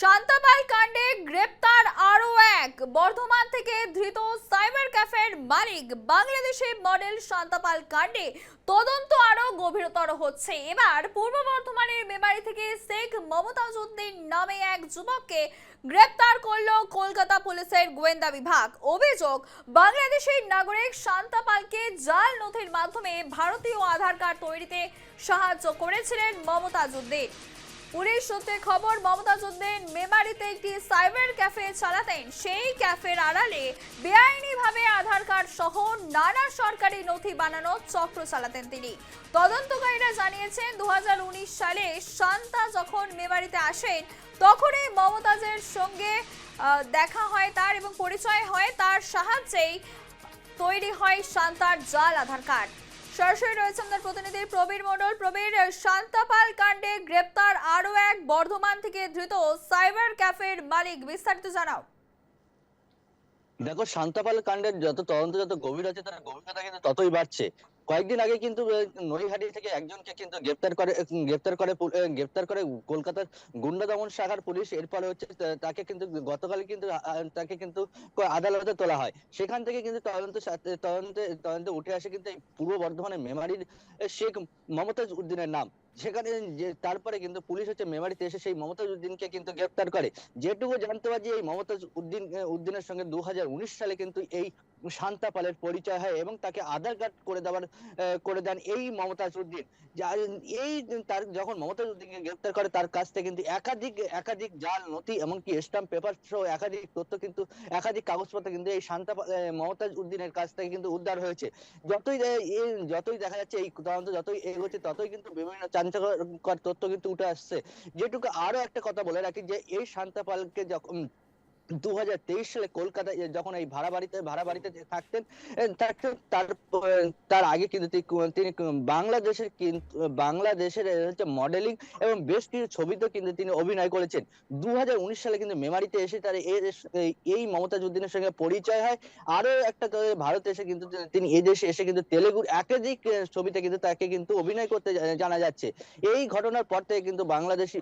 শান্তাবাই কাণ্ডে গ্রেপ্তার আরও এক। বর্ধমান থেকে ধৃত সাইবার ক্যাফের মালিক, বাংলাদেশি মডেল শান্তাপাল কাণ্ডে তদন্ত আরও গভীরতর হচ্ছে। এবার পূর্ব বর্ধমানের মেমারি থেকে শেখ মমতাজ উদ্দিন নামে এক যুবককে গ্রেপ্তার করল কলকাতা পুলিশের গোয়েন্দা বিভাগ। অভিযোগ বাংলাদেশের নাগরিক শান্তাপালকে জাল নথির মাধ্যমে ভারতীয় আধার কার্ড তৈরিতে সাহায্য করেছিলেন মমতাজ উদ্দিন পুলিশ সূত্রে খবর মমতাজ উদ্দিন মেমারিতে একটি সাইবার ক্যাফে চালাতেন। সেই ক্যাফের আড়ালে বেআইনিভাবে আধার কার্ড সহ নানা সরকারি নথি বানানো চক্র চালাতেন তিনি। তদন্তকারীরা জানিয়েছেন দু হাজার উনিশ সালে শান্তা যখন মেমারিতে আসেন, তখনই মমতাজের সঙ্গে দেখা হয় তার এবং পরিচয় হয় তার সাহায্যেই তৈরি হয় শান্তার জাল আধার কার্ড। সরাসরি রয়েছে আমাদের প্রতিনিধি প্রবীর মণ্ডল। প্রবীর, শান্তাপাল কাণ্ডে গ্রেপ্তার আরও এক বর্ধমান থেকে ধৃত সাইবার ক্যাফের মালিক, বিস্তারিত জানাও। দেখো, শান্তাপাল কাণ্ডের যত তদন্ত যত গভীর হচ্ছে তার গভীরতা কিন্তু ততই বাড়ছে। কয়েকদিন আগে কিন্তু নৈহাটি থেকে একজনকে কিন্তু গ্রেপ্তার করে গ্রেপ্তার করে গ্রেপ্তার করে কলকাতার গুন্ডা দমন শাখার পুলিশ এরপরে হচ্ছে তাকে কিন্তু, গতকালই কিন্তু তাকে কিন্তু আদালতে তোলা হয়। সেখান থেকে কিন্তু তদন্ত তদন্তে তদন্তে উঠে আসে কিন্তু পূর্ব বর্ধমানের মেমারির শেখ মমতাজ উদ্দিনের নাম। সেখানে যে, তারপরে কিন্তু পুলিশ হচ্ছে মেমারিতে এসে সেই মমতাজ উদ্দিনকে কিন্তু গ্রেপ্তার করে। যেটুকু জানতে পারছি, এই মমতাজ উদ্দিন উদ্দিনের সঙ্গে দু সালে কিন্তু এই শান্তা পালের পরিচয় হয় এবং তাকে আধার কার্ড করে দেওয়ার করে দেন এই মমতাজ উদ্দিন এই তার, যখন মমতাজ উদ্দিনকে গ্রেপ্তার করে, তার কাছ থেকে কিন্তু একাধিক একাধিক জাল, নথি, এমনকি স্টাম্প পেপার সহ একাধিক তথ্য কিন্তু, একাধিক কাগজপত্র কিন্তু এই শান্তা মমতাজ উদ্দিনের কাছ থেকে কিন্তু উদ্ধার হয়েছে। যতই যতই দেখা যাচ্ছে, এই তদন্ত যতই এগোচ্ছে, ততই কিন্তু বিভিন্ন চাঞ্চল্যকর তথ্য কিন্তু উঠে আসছে। যেটুকু আরও একটা কথা বলে রাখি যে, এই শান্তা পালকে যখন দু হাজার তেইশ সালে কলকাতায় যখন এই ভাড়া বাড়িতে ভাড়া বাড়িতে থাকতেন থাকতেন তার তার আগে কিন্তু তিনি বাংলাদেশের কিন্তু বাংলাদেশের হচ্ছে মডেলিং এবং বেশ কিছু ছবিতে কিন্তু তিনি অভিনয় করেছেন। দু হাজার উনিশ সালে কিন্তু মেমারিতে এসে তার এই- মমতাজ উদ্দিনের সঙ্গে পরিচয় হয়। আরও একটা ভারতে এসে কিন্তু তিনি এই দেশে এসে কিন্তু তেলেগুর একাধিক ছবিতে কিন্তু তাকে কিন্তু অভিনয় করতে জানা যাচ্ছে। এই ঘটনার পর থেকে কিন্তু বাংলাদেশি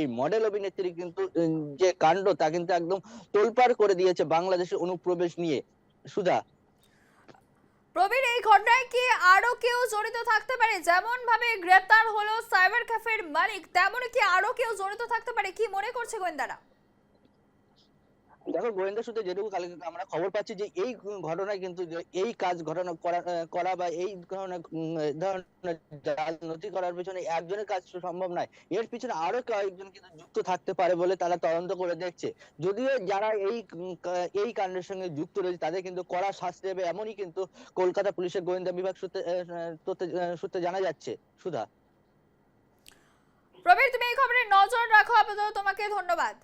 এই মডেল অভিনেত্রী কিন্তু যে কাণ্ড, তা কিন্তু একদম তোলপাড় করে দিয়েছে বাংলাদেশের অনুপ্রবেশ নিয়ে। সুধা। প্রবীর এই ঘটনায় কি আরও কেউ জড়িত থাকতে পারে? যেমন ভাবে গ্রেপ্তার হলো সাইবার ক্যাফের মালিক তেমন কি আরও কেউ জড়িত থাকতে পারে? কি মনে করছে গোয়েন্দারা? দেখো গোয়েন্দা সূত্রে যেটুকু কালকে আমরা খবর পাচ্ছি যে এই ঘটনায় কিন্তু এই কাজ ঘটনা করা বা এই ধরনের ধরনের রাজনীতি করার পিছনে একজনের কাজ সম্ভব নয়। এর পিছনে আরও কয়েকজন কিন্তু যুক্ত থাকতে পারে বলে তারা তদন্ত করে দেখছে। যদিও যারা এই এই কাণ্ডের সঙ্গে যুক্ত রয়েছে, তাদের কিন্তু কড়া শাস্তি দেবে এমনই কিন্তু কলকাতা পুলিশের গোয়েন্দা বিভাগ সূত্রে সূত্রে জানা যাচ্ছে। সুধা। প্রবীর, তুমি এই খবরে নজর রাখো, আপাতত তোমাকে ধন্যবাদ।